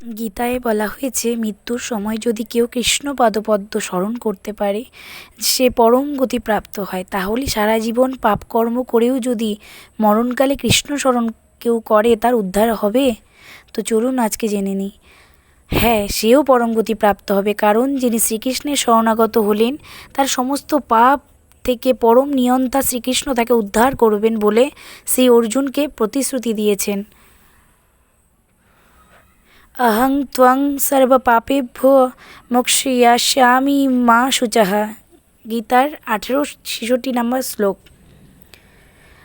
গীতায় বলা হয়েছে, মৃত্যুর সময় যদি কেউ কৃষ্ণ পাদপদ্ম স্মরণ করতে পারে, সে পরম গতি প্রাপ্ত হয়। তাহলে সারা জীবন পাপকর্ম করেও যদি মরণকালে কৃষ্ণ স্মরণ কেউ করে, তার উদ্ধার হবে? তো চলুন আজকে জেনে নিই। হ্যাঁ সেও পরম গতি প্রাপ্ত হবে, কারণ যিনি শ্রীকৃষ্ণের শরণাগত হলেন, তার সমস্ত পাপ থেকে পরম নিয়ন্তা শ্রীকৃষ্ণ তাকে উদ্ধার করবেন বলে সেই অর্জুনকে প্রতিশ্রুতি দিয়েছেন। অহং ত্বং সর্বপাপেভ্য মোক্ষয়িষ্যামি মা শুচः গীতার আঠেরো ছেষট্টি নম্বর শ্লোক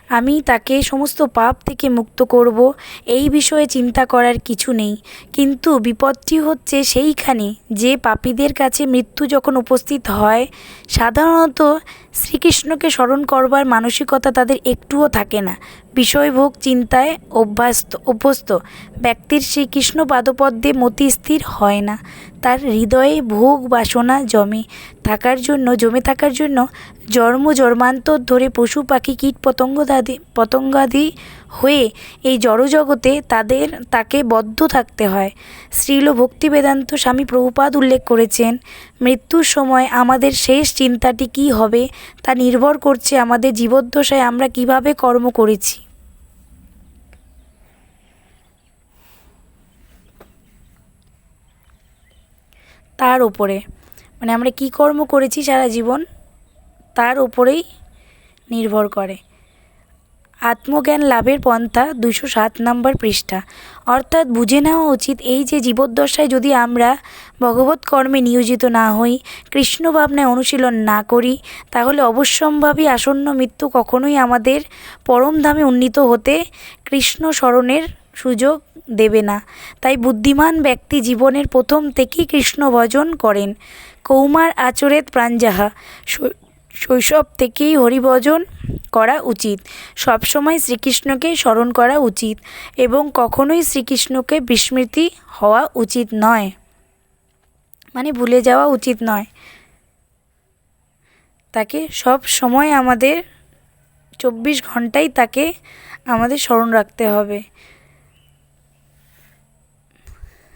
আমি তাকে সমস্ত পাপ থেকে মুক্ত করব, এই বিষয়ে চিন্তা করার কিছু নেই। কিন্তু বিপদটি হচ্ছে সেইখানে, যে পাপীদের কাছে মৃত্যু যখন উপস্থিত হয়, সাধারণত শ্রীকৃষ্ণকে স্মরণ করবার মানসিকতা তাদের একটুও থাকে না। বিষয়ভোগ চিন্তায় অভ্যস্ত অভ্যস্ত। ব্যক্তির শ্রীকৃষ্ণ পাদপদ্মে মতি স্থির হয় না। তার হৃদয়ে ভোগ বাসনা জমে। থাকার জন্য, জমে থাকার জন্য জন্ম জন্মান্তর ধরে পশু, পাখি, কীট পতঙ্গদাদি পতঙ্গাদি হয়ে এই জড়জগতে তাদের, তাকে বদ্ধ থাকতে হয়। শ্রীল ভক্তি বেদান্ত স্বামী প্রভুপাদ উল্লেখ করেছেন, মৃত্যুর সময় আমাদের শেষ চিন্তাটি কী হবে তা নির্ভর করছে আমাদের জীবদ্দশায় আমরা কীভাবে কর্ম করেছি। তার ওপরে মানে আমরা কী কর্ম করেছি সারা জীবন, তার ওপরেই নির্ভর করে। আত্মজ্ঞান লাভের পন্থা দুশো সাত নম্বর পৃষ্ঠা। অর্থাৎ বুঝে নেওয়া উচিত এই যে জীবদ্দশায় যদি আমরা ভগবত কর্মে নিয়োজিত না হই, কৃষ্ণ ভাবনায় অনুশীলন না করি, তাহলে অবশ্যম্ভাবী আসন্ন মৃত্যু কখনোই আমাদের পরমধামে উন্নীত হতে কৃষ্ণ স্মরণের সুযোগ দেবে না। তাই বুদ্ধিমান ব্যক্তি জীবনের প্রথম থেকেই কৃষ্ণ ভজন করেন। কৌমার আচরেত প্রাণজাহা শৈশব থেকেই হরিভজন করা উচিত। সবসময় শ্রীকৃষ্ণকে স্মরণ করা উচিত এবং কখনোই শ্রীকৃষ্ণকে বিস্মৃতি হওয়া উচিত নয়। মানে ভুলে যাওয়া উচিত নয়। তাকে সব সময় আমাদের চব্বিশ ঘন্টাই তাকে আমাদের স্মরণ রাখতে হবে।